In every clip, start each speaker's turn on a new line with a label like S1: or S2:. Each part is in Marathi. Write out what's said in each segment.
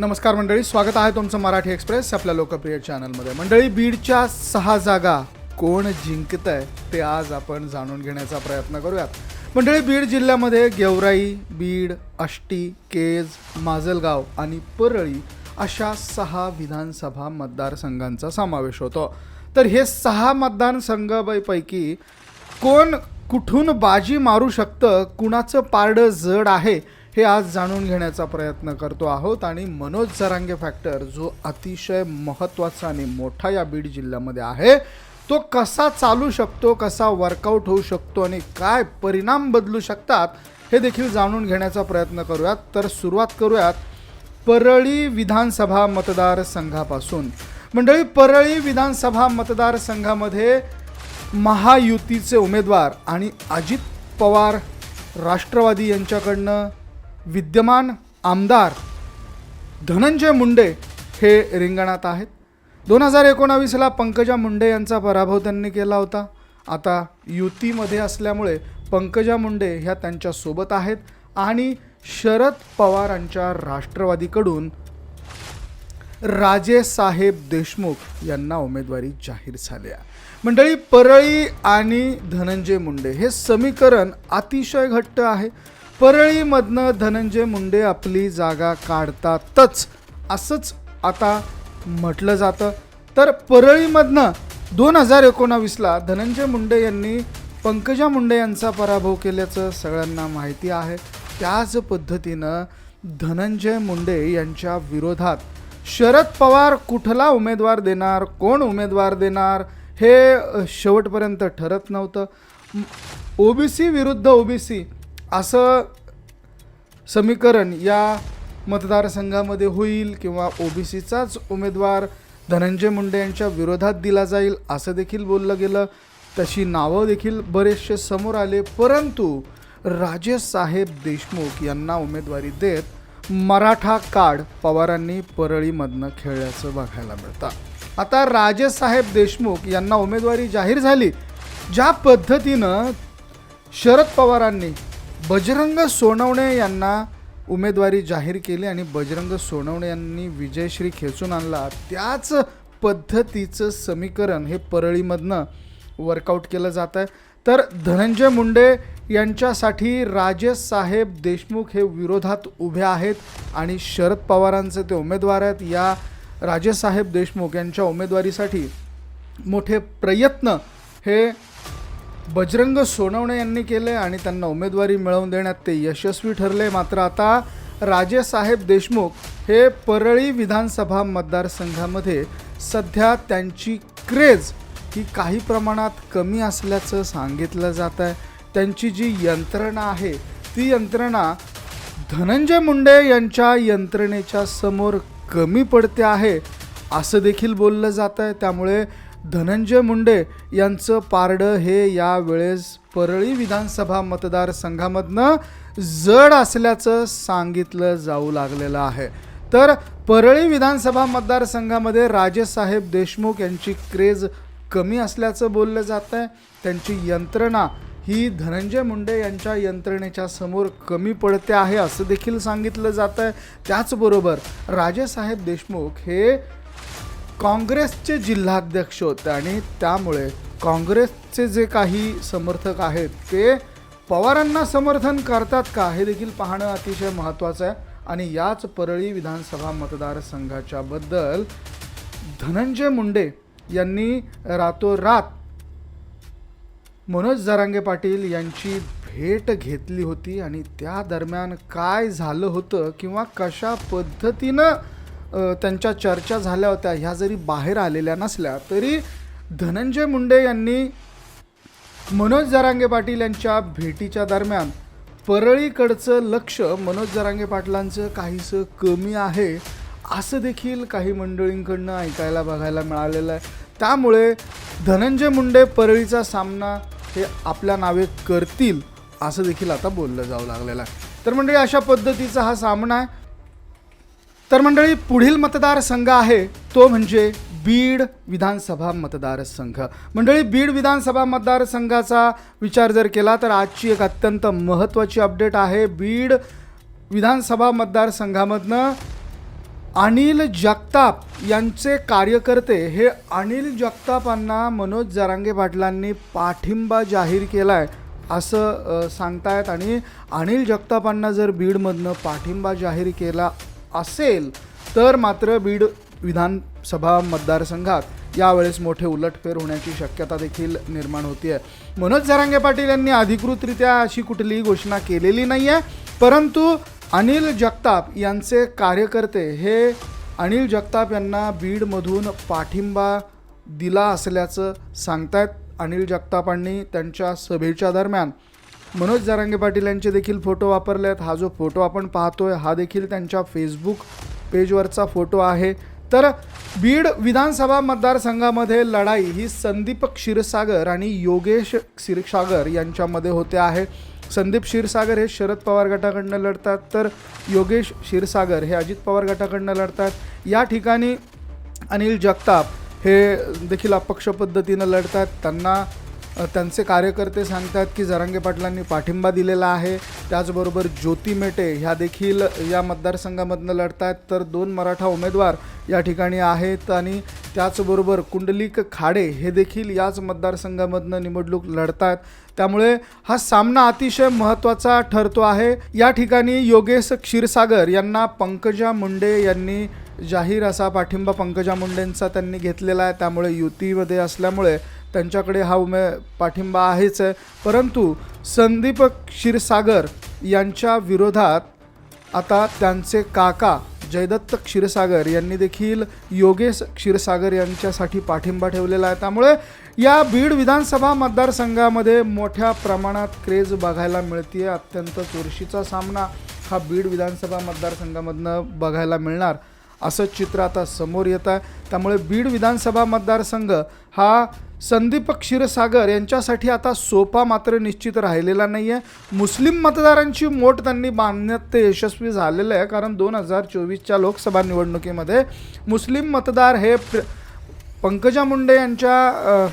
S1: नमस्कार मंडळी स्वागत आहे तुमचं मराठी एक्सप्रेस आपल्या लोकप्रिय चॅनलमध्ये. मंडळी बीडच्या सहा जागा कोण जिंकत आहे ते आज आपण जाणून घेण्याचा प्रयत्न करूयात. मंडळी बीड जिल्ह्यामध्ये गेवराई बीड आष्टी केज माजलगाव आणि परळी अशा सहा विधानसभा मतदारसंघांचा समावेश होतो. तर हे सहा मतदारसंघापैकी कोण कुठून बाजी मारू शकतं कुणाचं पारडं जड आहे हे आज जाणून घेण्याचा प्रयत्न करतो आहोत आणि मनोज जरांगे फॅक्टर जो अतिशय महत्त्वाचा आणि मोठा या बीड जिल्ह्यामध्ये आहे तो कसा चालू शकतो कसा वर्कआउट होऊ शकतो आणि काय परिणाम बदलू शकतात हे देखील जाणून घेण्याचा प्रयत्न करूयात. तर सुरुवात करूयात परळी विधानसभा मतदारसंघापासून. मंडळी परळी विधानसभा मतदारसंघामध्ये महायुतीचे उमेदवार आणि अजित पवार राष्ट्रवादी यांच्याकडनं विद्यमान आमदार धनंजय मुंडे हे रिंगणात आहेत. दोन हजार एकोणावीसला पंकजा मुंडे यांचा पराभव त्यांनी केला होता. आता युतीमध्ये असल्यामुळे पंकजा मुंडे ह्या त्यांच्यासोबत आहेत आणि शरद पवारांच्या राष्ट्रवादीकडून राजेसाहेब देशमुख यांना उमेदवारी जाहीर झाली आहे मंडळी परळी आणि धनंजय मुंडे हे समीकरण अतिशय घट्ट आहे. परळीमधनं धनंजय मुंडे आपली जागा काढतातच असंच आता म्हटलं जातं. तर परळीमधनं दोन हजार एकोणावीसला धनंजय मुंडे यांनी पंकजा मुंडे यांचा पराभव केल्याचं सगळ्यांना माहिती आहे. त्याच पद्धतीनं धनंजय मुंडे यांच्या विरोधात शरद पवार कुठला उमेदवार देणार कोण उमेदवार देणार हे शेवटपर्यंत ठरत नव्हतं. ओबीसी विरुद्ध ओबीसी असं समीकरण या मतदारसंघामध्ये होईल किंवा ओबीसीचाच उमेदवार धनंजय मुंडे यांच्या विरोधात दिला जाईल असं देखील बोललं गेलं. तशी नावं देखील बरेचसे समोर आले परंतु राजेसाहेब देशमुख यांना उमेदवारी देत मराठा कार्ड पवारांनी परळीमधनं खेळल्याचं बघायला मिळतं. आता राजेसाहेब देशमुख यांना उमेदवारी जाहीर झाली. ज्या पद्धतीनं शरद पवारांनी बजरंग सोनवणे यांना उमेदवारी जाहीर केली आणि बजरंग सोनवणे यांनी विजयश्री खेचून आणला. त्याच पद्धतीचं समीकरण हे परळीमधनं वर्कआउट केलं जात आहे. तर धनंजय मुंडे यांच्यासाठी राजेसाहेब देशमुख हे विरोधात उभे आहेत आणि शरद पवारांचे ते उमेदवार आहेत. या राजेसाहेब देशमुख यांच्या उमेदवारीसाठी मोठे प्रयत्न हे बजरंग सोनवणे यांनी केले आणि त्यांना उमेदवारी मिळवून देण्यात ते यशस्वी ठरले. मात्र आता राजेसाहेब देशमुख हे परळी विधानसभा मतदारसंघामध्ये सध्या त्यांची क्रेज ही काही प्रमाणात कमी असल्याचं सांगितलं जात आहे. त्यांची जी यंत्रणा आहे ती यंत्रणा धनंजय मुंडे यांच्या यंत्रणेच्या समोर कमी पडते आहे असं देखील बोललं जात आहे. त्यामुळे धनंजय मुंडे यांचं पारडं हे यावेळेस परळी विधानसभा मतदारसंघामधनं जड असल्याचं सांगितलं जाऊ लागलेलं आहे. तर परळी विधानसभा मतदारसंघामध्ये राजेसाहेब देशमुख यांची क्रेज कमी असल्याचं बोललं जात आहे त्यांची यंत्रणा ही धनंजय मुंडे यांच्या यंत्रणेच्या समोर कमी पडते आहे असं देखील सांगितलं जात आहे त्याचबरोबर राजेसाहेब देशमुख हे काँग्रेसचे जिल्हाध्यक्ष होते आणि त्यामुळे काँग्रेसचे जे काही समर्थक आहेत ते पवारांना समर्थन करतात का? हे देखील पाहणं अतिशय महत्त्वाचं आहे. आणि याच परळी विधानसभा मतदारसंघाच्या बद्दल धनंजय मुंडे यांनी रातोरात मनोज जरांगे पाटील यांची भेट घेतली होती. आणि त्या दरम्यान काय झालं होतं किंवा कशा पद्धतीनं त्यांच्या चर्चा झाल्या होत्या ह्या जरी बाहेर आलेल्या नसल्या तरी धनंजय मुंडे यांनी मनोज जरांगे पाटील यांच्या भेटीच्या दरम्यान परळीकडचं लक्ष मनोज जरांगे पाटलांचं काहीसं कमी आहे असं देखील काही मंडळींकडनं ऐकायला बघायला मिळालेलं आहे. त्यामुळे धनंजय मुंडे परळीचा सामना हे आपल्या नावे करतील असं देखील आता बोललं जाऊ लागलेलं आहे. तर मंडळी अशा पद्धतीचा हा सामना आहे. तर मंडळी पुढील मतदारसंघ आहे तो म्हणजे बीड विधानसभा मतदारसंघ. मंडळी बीड विधानसभा मतदारसंघाचा विचार जर केला तर आजची एक अत्यंत महत्त्वाची अपडेट आहे. बीड विधानसभा मतदारसंघामधनं अनिल जगताप यांचे कार्यकर्ते हे अनिल जगतापांना मनोज जरांगे पाटलांनी पाठिंबा जाहीर केला आहे असं सांगतायत. आणि अनिल जगतापांना जर बीडमधनं पाठिंबा जाहीर केला असेल तर मात्र बीड विधानसभा मतदारसंघात यावेळेस मोठे उलटफेर होण्याची शक्यता देखील निर्माण होती आहे मनोज झरांगे पाटील यांनी अधिकृतरित्या अशी कुठलीही घोषणा केलेली नाही आहे परंतु अनिल जगताप यांचे कार्यकर्ते हे अनिल जगताप यांना बीडमधून पाठिंबा दिला असल्याचं सांगतायत. अनिल जगतापांनी त्यांच्या सभेच्या दरम्यान मनोज जारांगे पाटील यांचे देखील फोटो वापरले आहेत हा जो फोटो आपण पाहतोय हा देखील त्यांच्या फेसबुक पेजवरचा फोटो आहे. तर बीड विधानसभा मतदारसंघामध्ये लढाई ही संदीप क्षीरसागर आणि योगेश क्षीरसागर यांच्यामध्ये होते आहे. संदीप क्षीरसागर हे शरद पवार गटाकडनं लढतात तर योगेश क्षीरसागर हे अजित पवार गटाकडनं लढतात. या ठिकाणी अनिल जगताप हे देखील अपक्ष पद्धतीनं लढतात. त्यांना त्यांचे कार्यकर्ते सांगतात की जरांगे पाटलांनी पाठिंबा दिलेला आहे. त्याचबरोबर ज्योती मेटे ह्या देखील या मतदारसंघामधनं लढत आहेत तर दोन मराठा उमेदवार या ठिकाणी आहेत आणि त्याचबरोबर कुंडलिक खाडे हे देखील याच मतदारसंघामधनं निवडणूक लढत आहेत त्यामुळे हा सामना अतिशय महत्त्वाचा ठरतो आहे. या ठिकाणी योगेश क्षीरसागर यांना पंकजा मुंडे यांनी जाहीर असा पाठिंबा पंकजा मुंडेंचा त्यांनी घेतलेला आहे. त्यामुळे युतीमध्ये असल्यामुळे त्यांच्याकडे हा उमे पाठिंबा आहेच आहे. परंतु संदीप क्षीरसागर यांच्या विरोधात आता त्यांचे काका जयदत्त क्षीरसागर यांनी देखील योगेश क्षीरसागर यांच्यासाठी पाठिंबा ठेवलेला आहे. त्यामुळे या बीड विधानसभा मतदारसंघामध्ये मोठ्या प्रमाणात क्रेज बघायला मिळते अत्यंत चुरशीचा सामना हा बीड विधानसभा मतदारसंघामधनं बघायला मिळणार असं चित्र आता समोर येत आहे. त्यामुळे बीड विधानसभा मतदारसंघ हा संदीप क्षीरसागर यांच्यासाठी आता सोपा मात्र निश्चित राहिलेला नाही आहे मुस्लिम मतदारांची मोठ त्यांनी बांधण्यात ते यशस्वी झालेलं आहे कारण दोन हजार चोवीसच्या लोकसभा निवडणुकीमध्ये मुस्लिम मतदार हे प्र पंकजा मुंडे यांच्या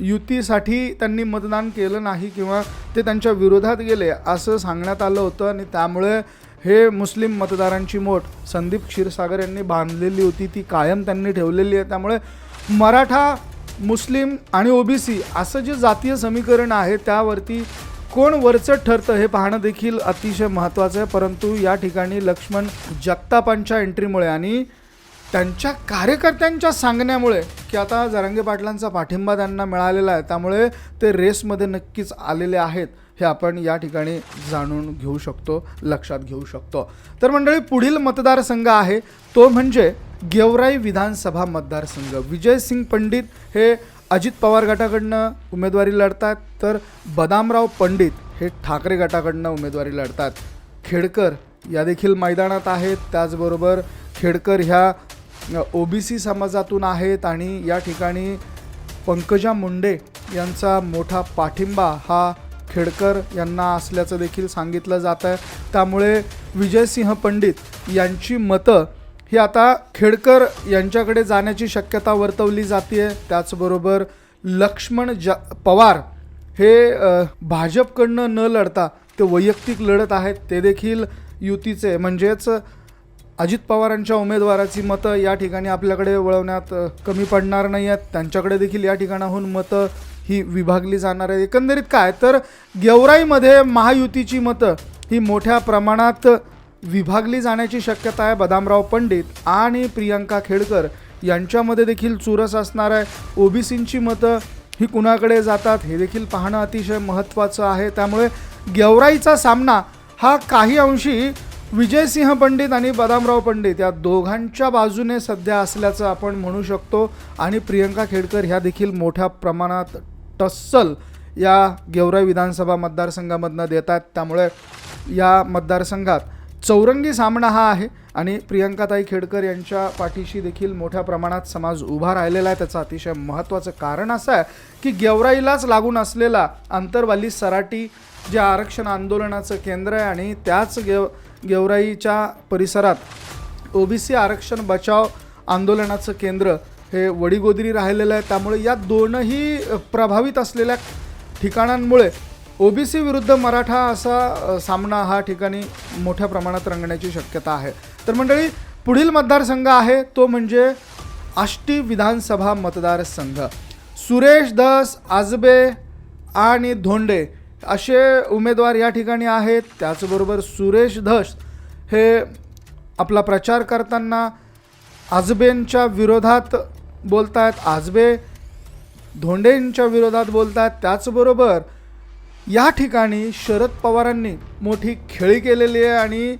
S1: युतीसाठी त्यांनी मतदान केलं नाही किंवा ते त्यांच्या विरोधात गेले असं सांगण्यात आलं होतं आणि त्यामुळे हे मुस्लिम मतदारांची मोठ संदीप क्षीरसागर यांनी बांधलेली होती ती कायम त्यांनी ठेवलेली आहे. त्यामुळे मराठा मुस्लिम आणि ओबीसी असं जे जातीय समीकरण आहे त्यावरती कोण वरचं ठरतं हे पाहणं देखील अतिशय महत्त्वाचं आहे. परंतु या ठिकाणी लक्ष्मण जगतापांच्या एंट्रीमुळे आणि त्यांच्या कार्यकर्त्यांच्या सांगण्यामुळे की आता जरांगे पाटलांचा पाठिंबा त्यांना मिळालेला आहे त्यामुळे ते रेसमध्ये नक्कीच आलेले आहेत हे आपण या ठिकाणी जाणून घेऊ शकतो लक्षात घेऊ शकतो. तर मंडळी पुढील मतदारसंघ आहे तो म्हणजे गेवराई विधानसभा मतदारसंघ. विजयसिंग पंडित हे अजित पवार गटाकडनं उमेदवारी लढतात तर बदामराव पंडित हे ठाकरे गटाकडनं उमेदवारी लढतात. खेडकर या देखील मैदानात आहेत. त्याचबरोबर खेडकर ह्या ओ बी सी समाजातून आहेत आणि या ठिकाणी पंकजा मुंडे यांचा मोठा पाठिंबा हा खेडकर यांना असल्याचं देखील सांगितलं जात आहे त्यामुळे विजयसिंह पंडित यांची मतं ही आता खेडकर यांच्याकडे जाण्याची शक्यता वर्तवली जाते त्याचबरोबर लक्ष्मण ज पवार हे भाजपकडनं न लढता ते वैयक्तिक लढत आहेत. ते देखील युतीचे. म्हणजेच अजित पवारांच्या उमेदवाराची मतं या ठिकाणी आपल्याकडे वळवण्यात कमी पडणार नाही आहेत त्यांच्याकडे देखील या ठिकाणाहून मतं ही विभागली जाणार आहे एकंदरीत काय? तर गेवराईमध्ये महायुतीची मतं ही मोठ्या प्रमाणात विभागली जाण्याची शक्यता आहे बदामराव पंडित आणि प्रियंका खेडकर. यांच्यामध्ये देखील चुरस असणार आहे. ओबीसींची मतं ही कुणाकडे जातात हे देखील पाहणं अतिशय महत्त्वाचं आहे. त्यामुळे गेवराईचा सामना हा काही अंशी विजयसिंह पंडित आणि बदामराव पंडित या दोघांच्या बाजूने सध्या असल्याचं आपण म्हणू शकतो आणि प्रियंका खेडकर ह्या देखील मोठ्या प्रमाणात टस्सल या गेवराई विधानसभा मतदारसंघामधनं देतात त्यामुळे या मतदारसंघात चौरंगी सामना हा आहे आणि प्रियंकाताई खेडकर यांच्या पाठीशी देखील मोठ्या प्रमाणात समाज उभा राहिलेला आहे. त्याचं अतिशय महत्त्वाचं कारण असं आहे की गेवराईलाच लागून असलेला आंतरवाली सराटी जे आरक्षण आंदोलनाचं केंद्र आहे आणि त्याच गेव गेवराईच्या परिसरात ओबीसी आरक्षण बचाव आंदोलनाचं केंद्र हे वडीगोदरी राहिलेलं आहे. त्यामुळे या दोनही प्रभावित असलेल्या ठिकाणांमुळे ओबीसी विरुद्ध मराठा असा सामना हा ठिकाणी मोठ्या प्रमाणात रंगण्याची शक्यता आहे. तर मंडळी पुढील मतदारसंघ आहे तो म्हणजे आष्टी विधानसभा मतदारसंघ. सुरेश धस आजबे आणि धोंडे असे उमेदवार या ठिकाणी आहेत. त्याचबरोबर सुरेश धस हे आपला प्रचार करताना आजबेंच्या विरोधात बोलत आहेत आजबे धोंडेंच्या विरोधात बोलत आहेत त्याचबरोबर या ठिकाणी शरद पवारांनी मोठी खेळी केलेली आहे आणि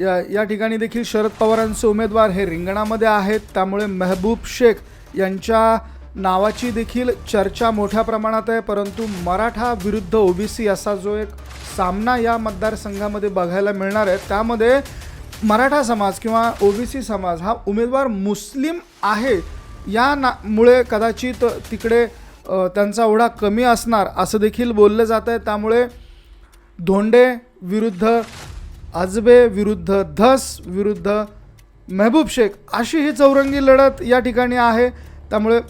S1: या या ठिकाणी देखील शरद पवारांचे उमेदवार हे रिंगणामध्ये आहेत. त्यामुळे मेहबूब शेख यांच्या नावाची देखील चर्चा मोठ्या प्रमाणात आहे परंतु मराठा विरुद्ध ओबीसी असा जो एक सामना या मतदारसंघामध्ये बघायला मिळणार आहे. त्यामध्ये मराठा समाज किंवा ओबीसी समाज हा उमेदवार मुस्लिम आहे या ना मुळे कदाचित तिकडे त्यांचा ओढा कमी असणार असं देखील बोललं जात आहे त्यामुळे धोंडे विरुद्ध आजबे विरुद्ध धस विरुद्ध मेहबूब शेख अशी ही चौरंगी लढत या ठिकाणी आहे. त्यामुळे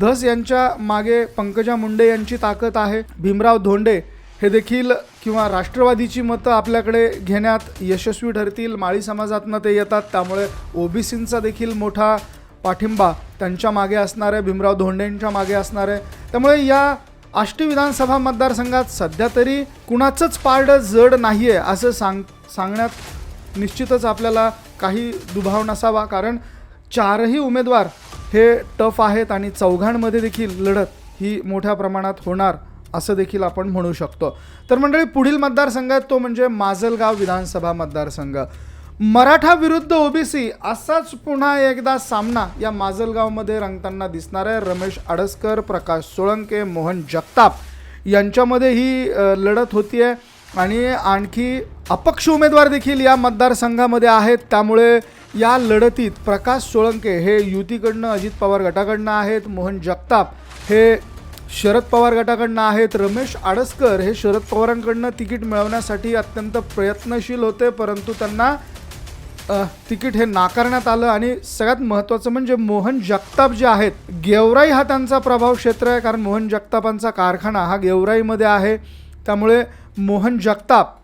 S1: धस यांच्या मागे पंकजा मुंडे यांची ताकद आहे. भीमराव धोंडे हे देखील किंवा राष्ट्रवादीची मतं आपल्याकडे घेण्यात यशस्वी ठरतील. माळी समाजातनं ते येतात. त्यामुळे ओबीसींचा देखील मोठा पाठिंबा त्यांच्या मागे असणार आहे भीमराव धोंडेंच्या मागे असणार. आहे त्यामुळे या आष्टी विधानसभा मतदारसंघात सध्या तरी कुणाचंच पारडं जड नाही आहे असं सांग सांगण्यात निश्चितच आपल्याला काही दुभाव नसावा. कारण चारही उमेदवार हे टफ आहेत आणि चौघांमध्ये देखील लढत ही मोठ्या प्रमाणात होणार असं देखील आपण म्हणू शकतो. तर मंडळी पुढील मतदारसंघ तो म्हणजे माजलगाव विधानसभा मतदारसंघ. मराठा विरुद्ध ओबीसी असाच पुन्हा एकदा सामना या माजलगावमध्ये रंगताना दिसणार आहे. रमेश आडसकर प्रकाश सोळंके मोहन जगताप यांच्यामध्ये ही लढत होती आहे. आणि आणखी अपक्ष उमेदवार देखील या मतदारसंघामध्ये आहेत. त्यामुळे या लढतीत प्रकाश सोळंके हे युतीकडनं अजित पवार गटाकडनं आहेत. मोहन जगताप हे शरद पवार गटाकडनं आहेत. रमेश आडसकर हे शरद पवारांकडनं तिकीट मिळवण्यासाठी अत्यंत प्रयत्नशील होते. परंतु त्यांना तिकीट हे नाकारण्यात आलं आणि सगळ्यात महत्त्वाचं म्हणजे मोहन जगताप जे आहेत गेवराई हा त्यांचा प्रभाव क्षेत्र आहे कारण मोहन जगतापांचा कारखाना हा गेवराईमध्ये आहे. त्यामुळे मोहन जगताप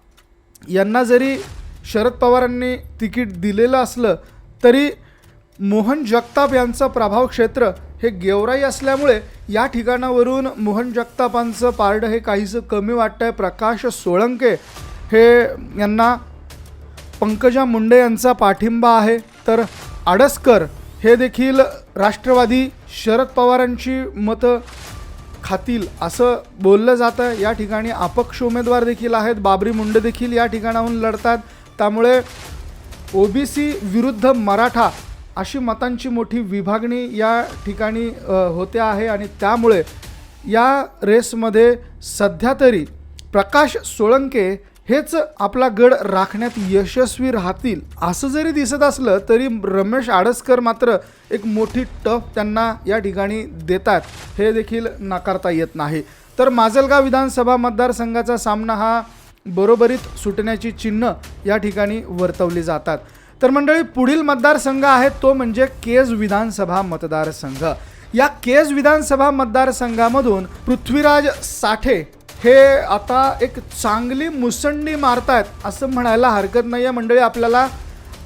S1: यांना जरी शरद पवारांनी तिकीट दिलेलं असलं तरी मोहन जगताप यांचं प्रभाव क्षेत्र हे गेवराई असल्यामुळे या ठिकाणावरून मोहन जगतापांचं पारडं हे काहीसं कमी वाटतं आहे प्रकाश सोळंके हे यांना पंकजा मुंडे यांचा पाठिंबा आहे तर आडसकर हे देखील राष्ट्रवादी शरद पवारांची मतं खातील असं बोललं जातं. या ठिकाणी अपक्ष उमेदवार देखील आहेत बाबरी मुंडे देखील या ठिकाणाहून लढतात. त्यामुळे ओबीसी विरुद्ध मराठा अशी मतांची मोठी विभागणी या ठिकाणी होते आहे आणि त्यामुळे या रेसमध्ये सध्या तरी प्रकाश सोळंके हेच आपला गड राखण्यात यशस्वी राहतील असं जरी दिसत असलं तरी रमेश आडसकर मात्र एक मोठी टफ त्यांना या ठिकाणी देतात. हे देखील नाकारता येत नाही. तर माजलगाव विधानसभा मतदारसंघाचा सामना हा बरोबरीत सुटण्याची चिन्ह या ठिकाणी वर्तवली जातात. तर मंडळी पुढील मतदारसंघ आहे तो म्हणजे केज विधानसभा मतदारसंघ. या केज विधानसभा मतदारसंघामधून पृथ्वीराज साठे हे आता एक चांगली मुसंडी मारतायत असं म्हणायला हरकत नाही आहे मंडळी आपल्याला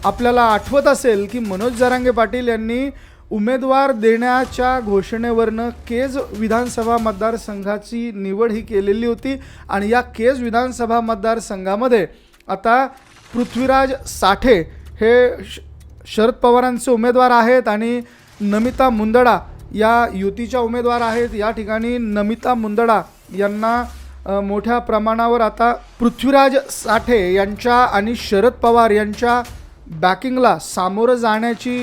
S1: आपल्याला आठवत असेल की मनोज जरांगे पाटील यांनी उमेदवार देण्याच्या घोषणेवरनं केज विधानसभा मतदारसंघाची निवड ही केलेली होती आणि या केज विधानसभा मतदारसंघामध्ये आता पृथ्वीराज साठे हे श शरद पवारांचे उमेदवार आहेत आणि नमिता मुंदडा या युतीच्या उमेदवार आहेत. या ठिकाणी नमिता मुंदडा यांना मोठ्या प्रमाणावर आता पृथ्वीराज साठे यांच्या आणि शरद पवार यांच्या बॅकिंगला सामोरं जाण्याची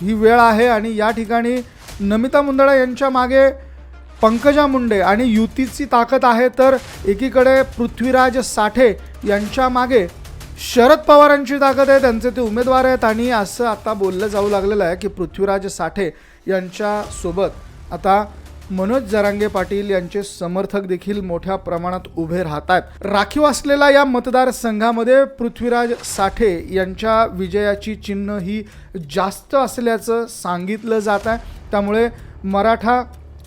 S1: ही वेळ आहे आणि या ठिकाणी नमिता मुंदडा यांच्या मागे पंकजा मुंडे आणि युतीची ताकद आहे तर एकीकडे पृथ्वीराज साठे यांच्या मागे शरद पवारांची ताकद आहे त्यांचे ते उमेदवार आहेत आणि असं आता बोललं जाऊ लागलेलं आहे की पृथ्वीराज साठे यांच्यासोबत आता मनोज जरांगे पाटील यांचे समर्थक देखील मोठ्या प्रमाणात उभे राहत आहेत राखीव असलेल्या या मतदारसंघामध्ये पृथ्वीराज साठे यांच्या विजयाची चिन्ह ही जास्त असल्याचं सांगितलं जात आहे. त्यामुळे मराठा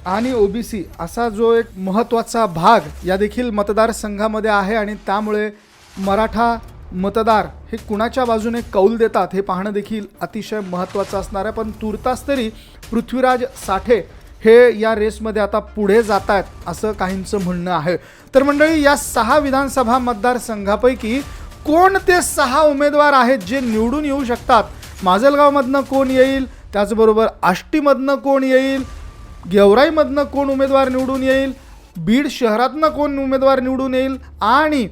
S1: आणि ओबीसी असा जो एक महत्त्वाचा भाग या देखील मतदारसंघामध्ये आहे आणि त्यामुळे मराठा मतदार हे कुणाच्या बाजूने कौल देतात हे पाहणं देखील अतिशय महत्त्वाचं असणार आहे. पण तुर्तास तरी पृथ्वीराज साठे हे या रेसमध्ये आता पुढे जात आहेत असं काहींचं म्हणणं आहे. तर मंडळी या सहा विधानसभा मतदारसंघापैकी कोण ते सहा उमेदवार आहेत जे निवडून येऊ शकतात? माजलगावमधनं कोण येईल? त्याचबरोबर आष्टीमधनं कोण येईल? गेवराईमधनं कोण उमेदवार निवडून येईल? बीड शहरातनं कोण उमेदवार निवडून येईल? आणि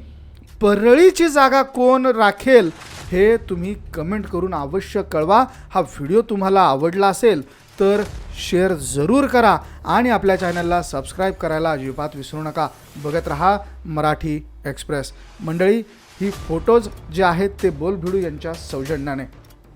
S1: परळीची जागा कोण राखेल? हे तुम्ही कमेंट करून अवश्य कळवा. हा व्हिडिओ तुम्हाला आवडला असेल तर शेअर जरूर करा आणि आपल्या चॅनलला सबस्क्राईब करायला अजिबात विसरू नका. बघत रहा मराठी एक्सप्रेस मंडळी ही फोटोज जे आहेत ते बोलभिडू यांच्या सौजन्याने.